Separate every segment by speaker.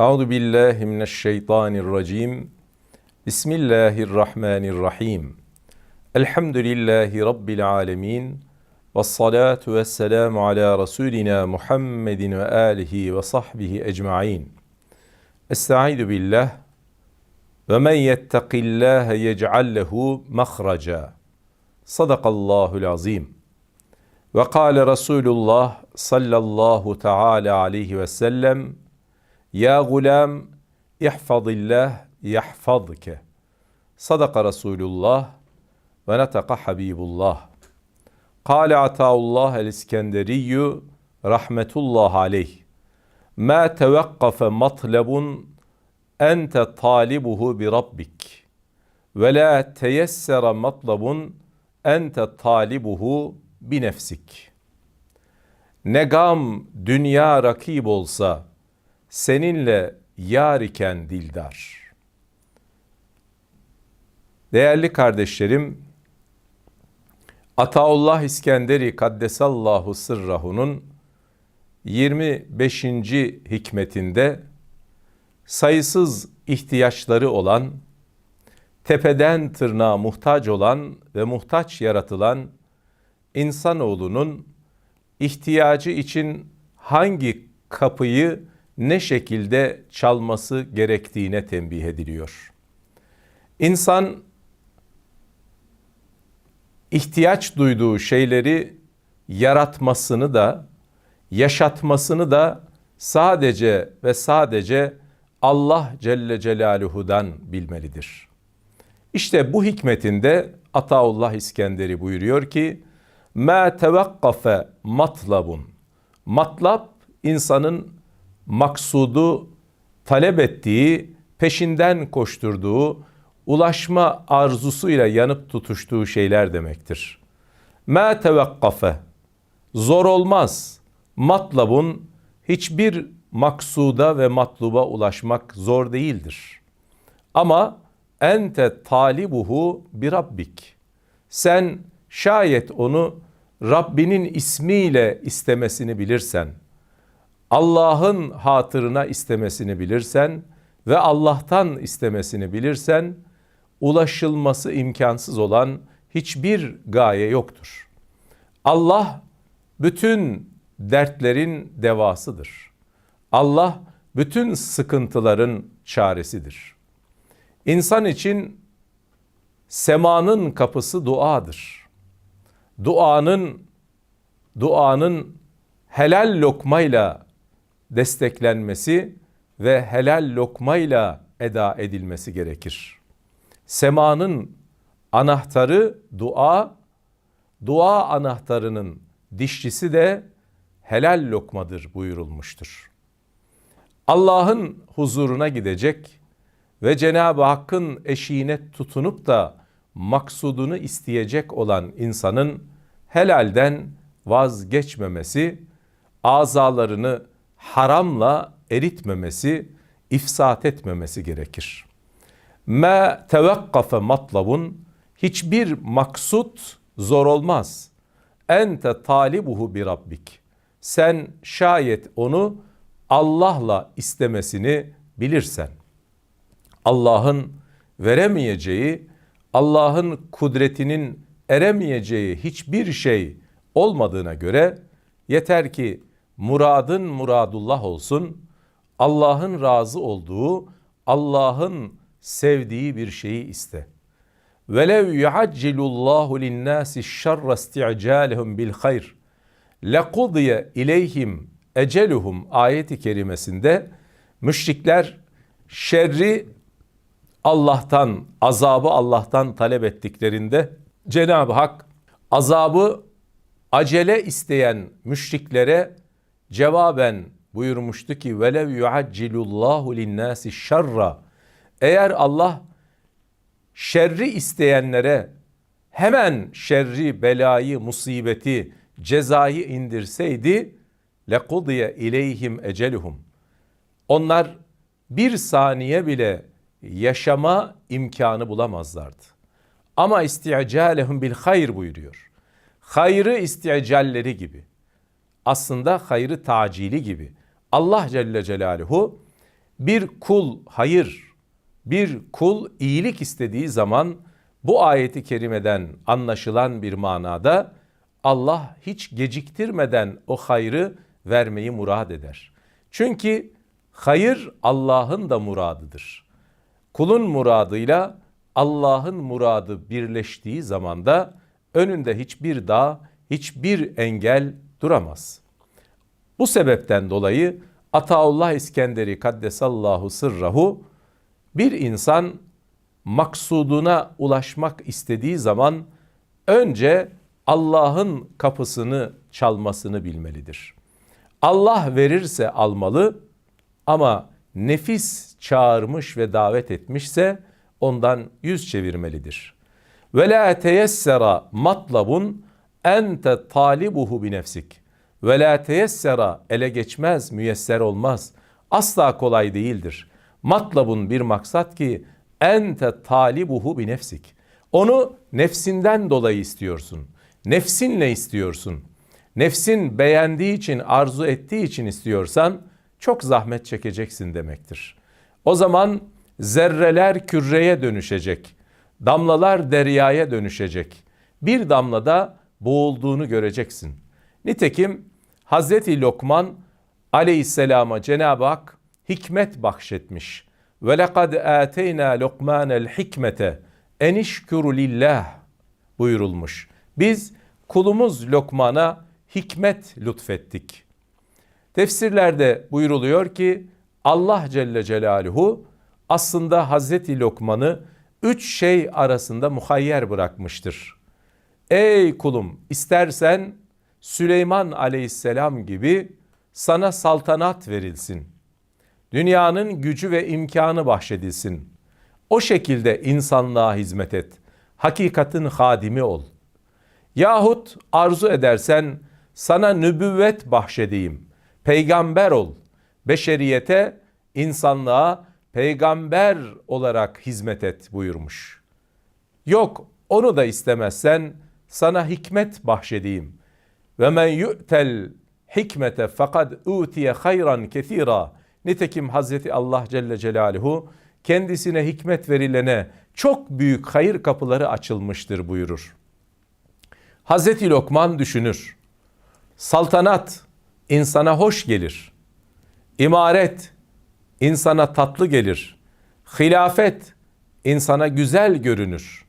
Speaker 1: أعوذ بالله من الشيطان الرجيم. بسم الله الرحمن الرحيم. الحمد لله رب العالمين والصلاة والسلام على رسولنا محمد وآله وصحبه أجمعين. أستعيذ بالله ومن يتق الله يجعل له مخرجا. صدق الله العظيم. وقال رسول الله صلى الله تعالى عليه وسلم Ya gulam ihfazillah yahfazke. Sadaka Resulullah ve netaka Habibullah. Kâle Ataullah el-İskenderiyyü rahmetullah aleyh. Ma tevakkafe matlebun ente talibuhu bi rabbik. Ve la teyessere matlabun ente talibuhu bi nefsik. Ne gam dünya rakip olsa seninle yar iken dildar. Değerli kardeşlerim, Ataullah İskenderi Kaddesallahu Sırrahu'nun 25. hikmetinde sayısız ihtiyaçları olan, tepeden tırnağa muhtaç olan ve muhtaç yaratılan insanoğlunun ihtiyacı için hangi kapıyı ne şekilde çalması gerektiğine tembih ediliyor. İnsan ihtiyaç duyduğu şeyleri yaratmasını da yaşatmasını da sadece ve sadece Allah Celle Celaluhu'dan bilmelidir. İşte bu hikmetinde Ataullah İskenderi buyuruyor ki Ma tevakkafe matlabun. Matlab insanın maksudu talep ettiği, peşinden koşturduğu, ulaşma arzusuyla yanıp tutuştuğu şeyler demektir. Ma tevakkafe. Zor olmaz. Matlabun hiçbir maksuda ve matluba ulaşmak zor değildir. Ama ente talibuhu bir rabbik. Sen şayet onu Rabbinin ismiyle istemesini bilirsen, Allah'ın hatırına istemesini bilirsen ve Allah'tan istemesini bilirsen, ulaşılması imkansız olan hiçbir gaye yoktur. Allah bütün dertlerin devasıdır. Allah bütün sıkıntıların çaresidir. İnsan için semanın kapısı duadır. Duanın duanın helal lokmayla desteklenmesi ve helal lokmayla eda edilmesi gerekir. Semanın anahtarı dua, dua anahtarının dişçisi de helal lokmadır buyurulmuştur. Allah'ın huzuruna gidecek ve Cenab-ı Hakk'ın eşiğine tutunup da maksudunu isteyecek olan insanın helalden vazgeçmemesi, azalarını haramla eritmemesi, ifsat etmemesi gerekir. Ma tevakkafe matlabun hiçbir maksut zor olmaz. Ente talibuhu bi rabbik. Sen şayet onu Allah'la istemesini bilirsen. Allah'ın veremeyeceği, Allah'ın kudretinin eremeyeceği hiçbir şey olmadığına göre yeter ki muradın muradullah olsun. Allah'ın razı olduğu, Allah'ın sevdiği bir şeyi iste. Velev yuaccilullahu linnâsi şerre isti'câlehum bil hayr. Lekudiye ileyhim eceluhum ayeti kerimesinde müşrikler şerri Allah'tan, azabı Allah'tan talep ettiklerinde Cenab-ı Hak azabı acele isteyen müşriklere cevaben buyurmuştu ki velev yuaccilullahu linnâsi şerra eğer Allah şerri isteyenlere hemen şerri, belayı, musibeti, cezayı indirseydi lekudiye ileyhim eceluhum. Onlar bir saniye bile yaşama imkanı bulamazlardı. Ama isti'calehum bil hayr buyuruyor. Hayrı isti'calleri gibi aslında hayrı tacili gibi. Allah Celle Celaluhu bir kul hayır, bir kul iyilik istediği zaman bu ayeti kerimeden anlaşılan bir manada Allah hiç geciktirmeden o hayrı vermeyi murad eder. Çünkü hayır Allah'ın da muradıdır. Kulun muradıyla Allah'ın muradı birleştiği zamanda önünde hiçbir dağ, hiçbir engel duramaz. Bu sebepten dolayı Ataullah İskenderi Kaddesallahu sırrahu bir insan maksuduna ulaşmak istediği zaman önce Allah'ın kapısını çalmasını bilmelidir. Allah verirse almalı ama nefis çağırmış ve davet etmişse ondan yüz çevirmelidir. Ve la teyessera matlabun ente talibuhu bi nefsik. Ve la teyessera ele geçmez, müyesser olmaz. Asla kolay değildir. Matlabun bir maksat ki ente talibuhu bi nefsik. Onu nefsinden dolayı istiyorsun. Nefsinle istiyorsun. Nefsin beğendiği için, arzu ettiği için istiyorsan çok zahmet çekeceksin demektir. O zaman zerreler küreye dönüşecek. Damlalar deryaya dönüşecek. Bir damlada boğulduğunu göreceksin. Nitekim Hazreti Lokman aleyhisselama Cenab-ı Hak hikmet bahşetmiş. Ve lekad ateyna Lokmanel hikmete enişkuru lillah buyurulmuş. Biz kulumuz Lokman'a hikmet lütfettik. Tefsirlerde buyuruluyor ki Allah Celle Celaluhu aslında Hazreti Lokman'ı üç şey arasında muhayyer bırakmıştır. Ey kulum istersen Süleyman aleyhisselam gibi sana saltanat verilsin. Dünyanın gücü ve imkanı bahşedilsin. O şekilde insanlığa hizmet et. Hakikatin hadimi ol. Yahut arzu edersen sana nübüvvet bahşedeyim. Peygamber ol. Beşeriyete, insanlığa peygamber olarak hizmet et buyurmuş. Yok onu da istemezsen sana hikmet bahşedeyim. Ve men yu'tel hikmete fakad utiye hayran kesira. Nitekim Hazreti Allah Celle Celaluhu kendisine hikmet verilene çok büyük hayır kapıları açılmıştır buyurur. Hazreti Lokman düşünür. Saltanat insana hoş gelir. İmaret insana tatlı gelir. Hilafet insana güzel görünür.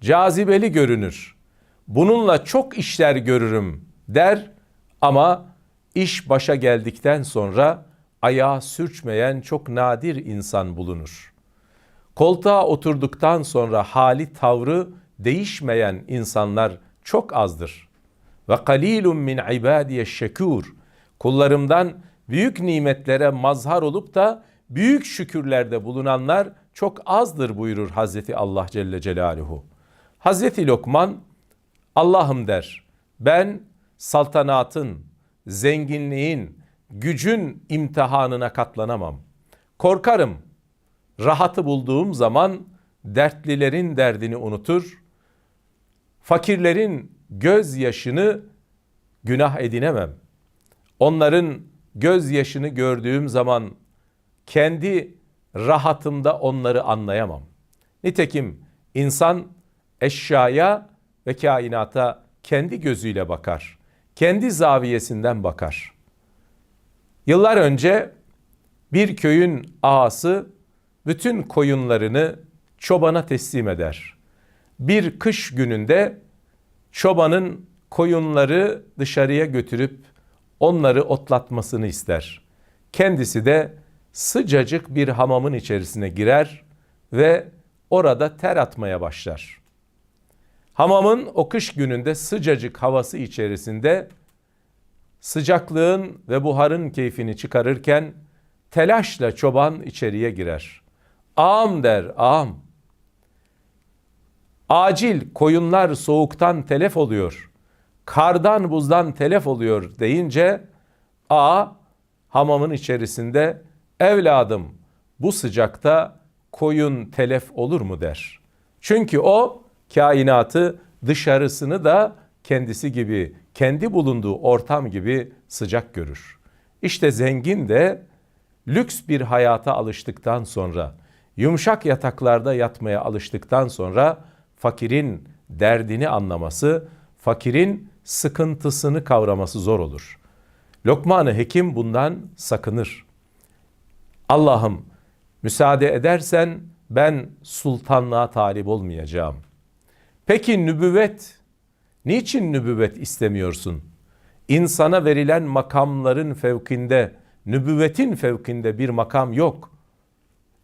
Speaker 1: Cazibeli görünür. Bununla çok işler görürüm der ama iş başa geldikten sonra ayağa sürçmeyen çok nadir insan bulunur. Koltuğa oturduktan sonra hali tavrı değişmeyen insanlar çok azdır. Ve kalilun min ibadiye şekur. Kullarımdan büyük nimetlere mazhar olup da büyük şükürlerde bulunanlar çok azdır buyurur Hazreti Allah Celle Celaluhu. Hazreti Lokman Allah'ım der ben saltanatın, zenginliğin, gücün imtihanına katlanamam. Korkarım rahatı bulduğum zaman dertlilerin derdini unutur, fakirlerin gözyaşını günah edinemem. Onların gözyaşını gördüğüm zaman kendi rahatımda onları anlayamam. Nitekim insan eşyaya ve kainata kendi gözüyle bakar. Kendi zaviyesinden bakar. Yıllar önce bir köyün ağası bütün koyunlarını çobana teslim eder. Bir kış gününde çobanın koyunları dışarıya götürüp onları otlatmasını ister. Kendisi de sıcacık bir hamamın içerisine girer ve orada ter atmaya başlar. Hamamın o kış gününde sıcacık havası içerisinde sıcaklığın ve buharın keyfini çıkarırken telaşla çoban içeriye girer. Ağam der, ağam. Acil koyunlar soğuktan telef oluyor. Kardan buzdan telef oluyor deyince ağa hamamın içerisinde evladım bu sıcakta koyun telef olur mu der. Çünkü o kainatı dışarısını da kendisi gibi, kendi bulunduğu ortam gibi sıcak görür. İşte zengin de lüks bir hayata alıştıktan sonra, yumuşak yataklarda yatmaya alıştıktan sonra fakirin derdini anlaması, fakirin sıkıntısını kavraması zor olur. Lokman-ı Hekim bundan sakınır. Allah'ım müsaade edersen ben sultanlığa talip olmayacağım. Peki nübüvvet, niçin nübüvvet istemiyorsun? İnsana verilen makamların fevkinde, nübüvvetin fevkinde bir makam yok.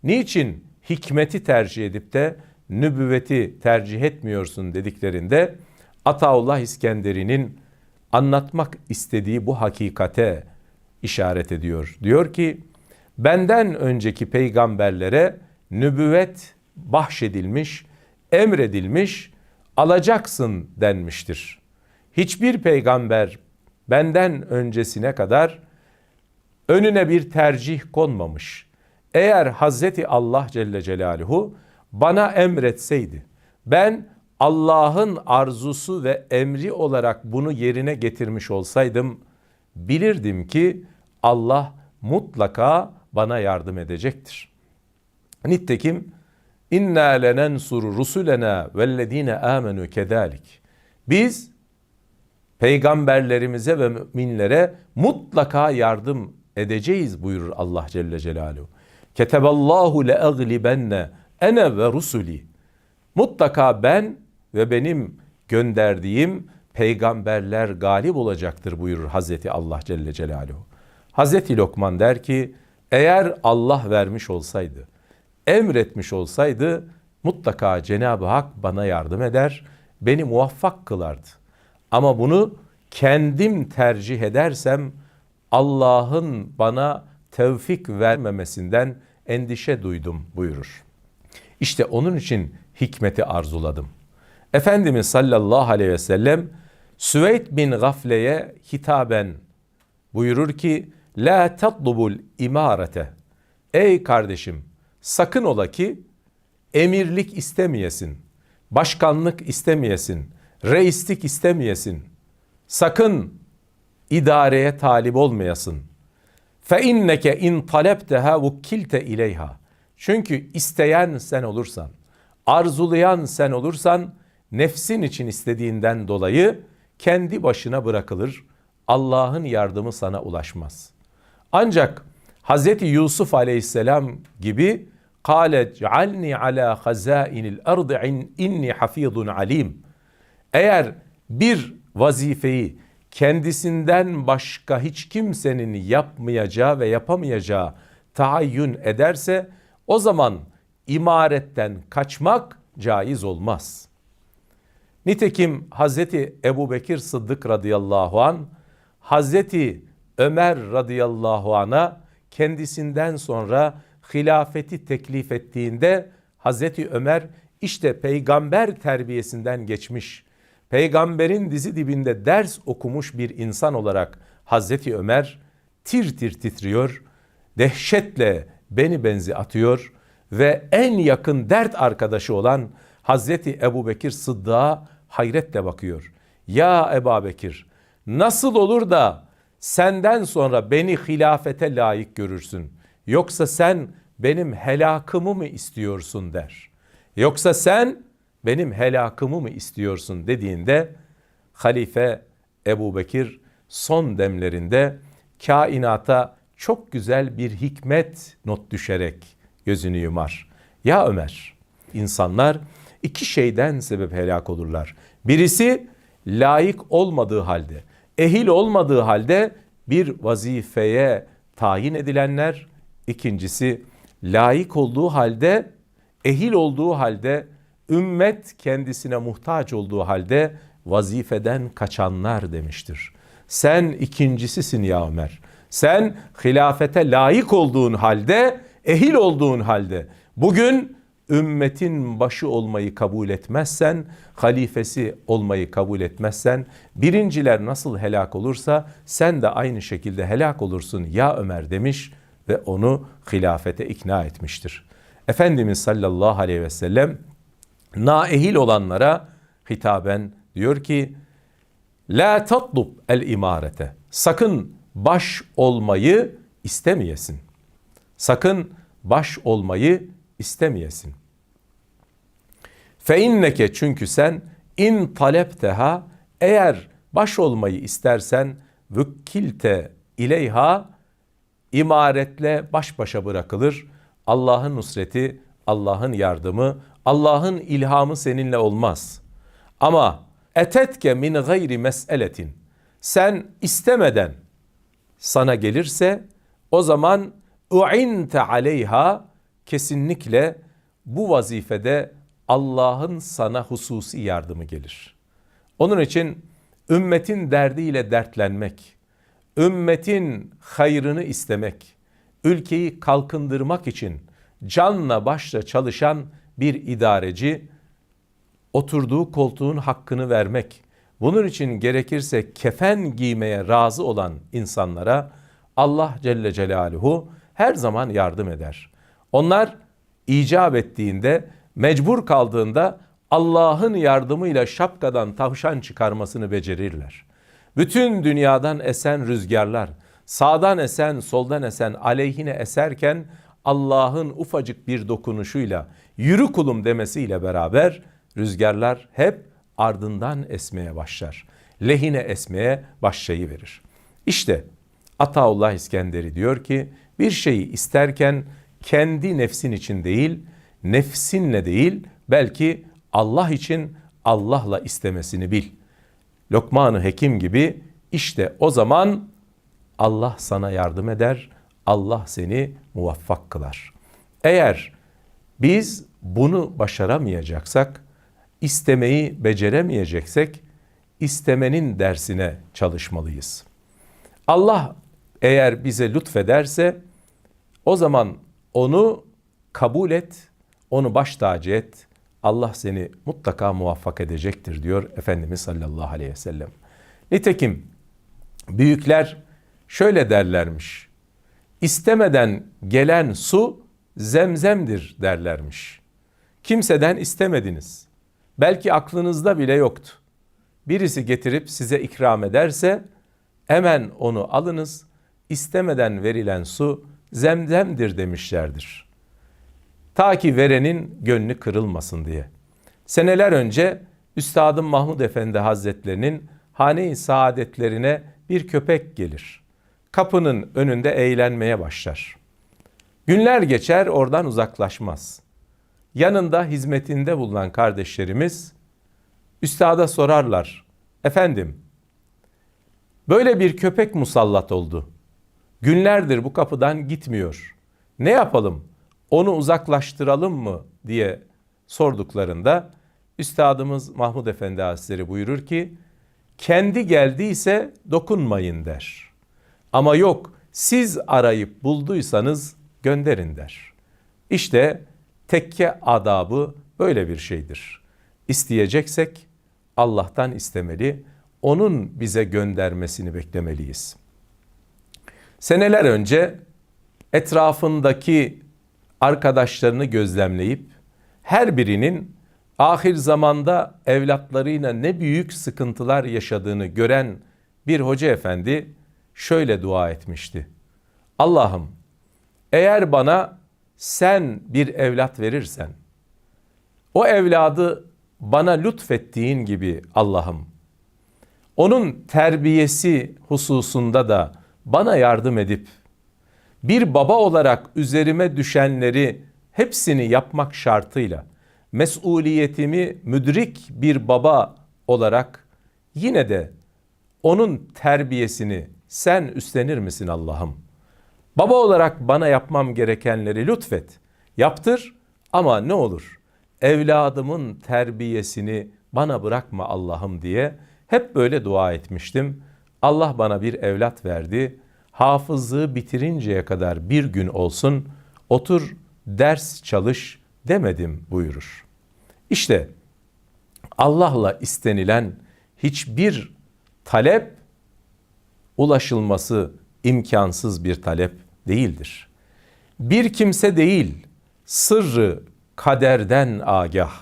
Speaker 1: Niçin hikmeti tercih edip de nübüvveti tercih etmiyorsun dediklerinde Ataullah İskenderi'nin anlatmak istediği bu hakikate işaret ediyor. Diyor ki benden önceki peygamberlere nübüvvet bahşedilmiş, emredilmiş, alacaksın denmiştir. Hiçbir peygamber benden öncesine kadar önüne bir tercih konmamış. Eğer Hazreti Allah Celle Celaluhu bana emretseydi, ben Allah'ın arzusu ve emri olarak bunu yerine getirmiş olsaydım, bilirdim ki Allah mutlaka bana yardım edecektir. Nitekim inna lenensuru rusulena vellezine amenu kedalik. Biz peygamberlerimize ve müminlere mutlaka yardım edeceğiz buyurur Allah Celle Celaluhu. Keteballahu le aglibenne ene ve rusuli. Mutlaka ben ve benim gönderdiğim peygamberler galip olacaktır buyurur Hazreti Allah Celle Celaluhu. Hazreti Lokman der ki eğer Allah vermiş olsaydı, emretmiş olsaydı mutlaka Cenab-ı Hak bana yardım eder, beni muvaffak kılardı. Ama bunu kendim tercih edersem Allah'ın bana tevfik vermemesinden endişe duydum buyurur. İşte onun için hikmeti arzuladım. Efendimiz sallallahu aleyhi ve sellem Süveyd bin Gafle'ye hitaben buyurur ki La tatlubul imarete Ey kardeşim sakın ola ki emirlik istemeyesin, başkanlık istemeyesin, reislik istemeyesin. Sakın idareye talip olmayasın. Fe inneke in talepteha vukkilte ileyha. Çünkü isteyen sen olursan, arzulayan sen olursan nefsin için istediğinden dolayı kendi başına bırakılır. Allah'ın yardımı sana ulaşmaz. Ancak Hz. Yusuf aleyhisselam gibi kâle cealni ala hazainil ardı inni hafizun alim. Eğer bir vazifeyi kendisinden başka hiç kimsenin yapmayacağı ve yapamayacağı taayyün ederse o zaman imaretten kaçmak caiz olmaz. Nitekim Hazreti Ebu Bekir Sıddık radıyallahu an Hazreti Ömer radıyallahu ana kendisinden sonra hilafeti teklif ettiğinde Hazreti Ömer işte peygamber terbiyesinden geçmiş, peygamberin dizi dibinde ders okumuş bir insan olarak Hazreti Ömer tir tir titriyor, dehşetle beni benzi atıyor ve en yakın dert arkadaşı olan Hazreti Ebu Bekir Sıddık'a hayretle bakıyor. Ya Ebu Bekir nasıl olur da senden sonra beni hilafete layık görürsün. Yoksa sen benim helakımı mı istiyorsun der. Yoksa sen benim helakımı mı istiyorsun dediğinde Halife Ebu Bekir son demlerinde kainata çok güzel bir hikmet not düşerek gözünü yumar. Ya Ömer, insanlar iki şeyden sebep helak olurlar. Birisi layık olmadığı halde, ehil olmadığı halde bir vazifeye tayin edilenler. İkincisi layık olduğu halde, ehil olduğu halde, ümmet kendisine muhtaç olduğu halde vazifeden kaçanlar demiştir. Sen ikincisisin ya Ömer. Sen hilafete layık olduğun halde, ehil olduğun halde bugün ümmetin başı olmayı kabul etmezsen, halifesi olmayı kabul etmezsen, birinciler nasıl helak olursa sen de aynı şekilde helak olursun ya Ömer demiş ve onu hilafete ikna etmiştir. Efendimiz sallallahu aleyhi ve sellem naehil olanlara hitaben diyor ki La tatlub el imarete. Sakın baş olmayı istemeyesin. Sakın baş olmayı istemeyesin. Fe inneke çünkü sen in talepteha eğer baş olmayı istersen vükkilte ileyha imaretle baş başa bırakılır. Allah'ın nusreti, Allah'ın yardımı, Allah'ın ilhamı seninle olmaz. Ama etetke min gayri meseletin. Sen istemeden sana gelirse o zaman u'inte aleyha kesinlikle bu vazifede Allah'ın sana hususi yardımı gelir. Onun için ümmetin derdiyle dertlenmek, ümmetin hayrını istemek, ülkeyi kalkındırmak için canla başla çalışan bir idareci oturduğu koltuğun hakkını vermek, bunun için gerekirse kefen giymeye razı olan insanlara Allah Celle Celaluhu her zaman yardım eder. Onlar icap ettiğinde, mecbur kaldığında Allah'ın yardımıyla şapkadan tavşan çıkarmasını becerirler. Bütün dünyadan esen rüzgarlar, sağdan esen, soldan esen, aleyhine eserken Allah'ın ufacık bir dokunuşuyla, yürü kulum demesiyle beraber rüzgarlar hep ardından esmeye başlar. Lehine esmeye başlayıverir. İşte Ataullah İskenderi diyor ki bir şeyi isterken kendi nefsin için değil, nefsinle değil belki Allah için Allah'la istemesini bil. Lokman-ı Hekim gibi işte o zaman Allah sana yardım eder, Allah seni muvaffak kılar. Eğer biz bunu başaramayacaksak, istemeyi beceremeyeceksek, istemenin dersine çalışmalıyız. Allah eğer bize lütfederse o zaman onu kabul et, onu baş tacı et. Allah seni mutlaka muvaffak edecektir diyor Efendimiz sallallahu aleyhi ve sellem. Nitekim büyükler şöyle derlermiş. İstemeden gelen su zemzemdir derlermiş. Kimseden istemediniz. Belki aklınızda bile yoktu. Birisi getirip size ikram ederse hemen onu alınız. İstemeden verilen su zemzemdir demişlerdir. Ta ki verenin gönlü kırılmasın diye. Seneler önce Üstadım Mahmud Efendi Hazretlerinin hane-i saadetlerine bir köpek gelir. Kapının önünde eğlenmeye başlar. Günler geçer oradan uzaklaşmaz. Yanında hizmetinde bulunan kardeşlerimiz üstada sorarlar. Efendim böyle bir köpek musallat oldu. Günlerdir bu kapıdan gitmiyor. Ne yapalım? Onu uzaklaştıralım mı diye sorduklarında Üstadımız Mahmud Efendi Hazretleri buyurur ki kendi geldiyse dokunmayın der. Ama yok siz arayıp bulduysanız gönderin der. İşte tekke adabı böyle bir şeydir. İsteyeceksek Allah'tan istemeli, onun bize göndermesini beklemeliyiz. Seneler önce etrafındaki arkadaşlarını gözlemleyip her birinin ahir zamanda evlatlarıyla ne büyük sıkıntılar yaşadığını gören bir hoca efendi şöyle dua etmişti. Allah'ım eğer bana sen bir evlat verirsen o evladı bana lütfettiğin gibi Allah'ım onun terbiyesi hususunda da bana yardım edip bir baba olarak üzerime düşenleri hepsini yapmak şartıyla mesuliyetimi müdrik bir baba olarak yine de onun terbiyesini sen üstlenir misin Allah'ım? Baba olarak bana yapmam gerekenleri lütfet. Yaptır ama ne olur evladımın terbiyesini bana bırakma Allah'ım diye hep böyle dua etmiştim. Allah bana bir evlat verdi. Hafızlığı bitirinceye kadar bir gün olsun otur ders çalış demedim buyurur. İşte Allah'la istenilen hiçbir talep ulaşılması imkansız bir talep değildir. Bir kimse değil, sırrı kaderden agah.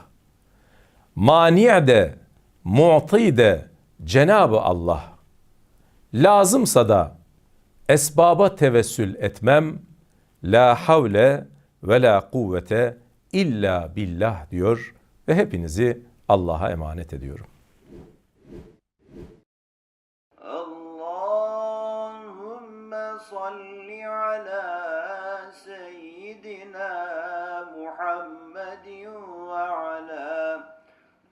Speaker 1: Mani de, mu'ti de Cenab-ı Allah. Lazımsa da esbaba tevessül etmem. La havle ve la kuvvete illa billah diyor ve hepinizi Allah'a emanet ediyorum.
Speaker 2: Allahümme salli ala seyyidina Muhammedin ve ala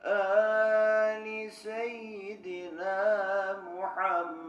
Speaker 2: ali seyyidina Muhammed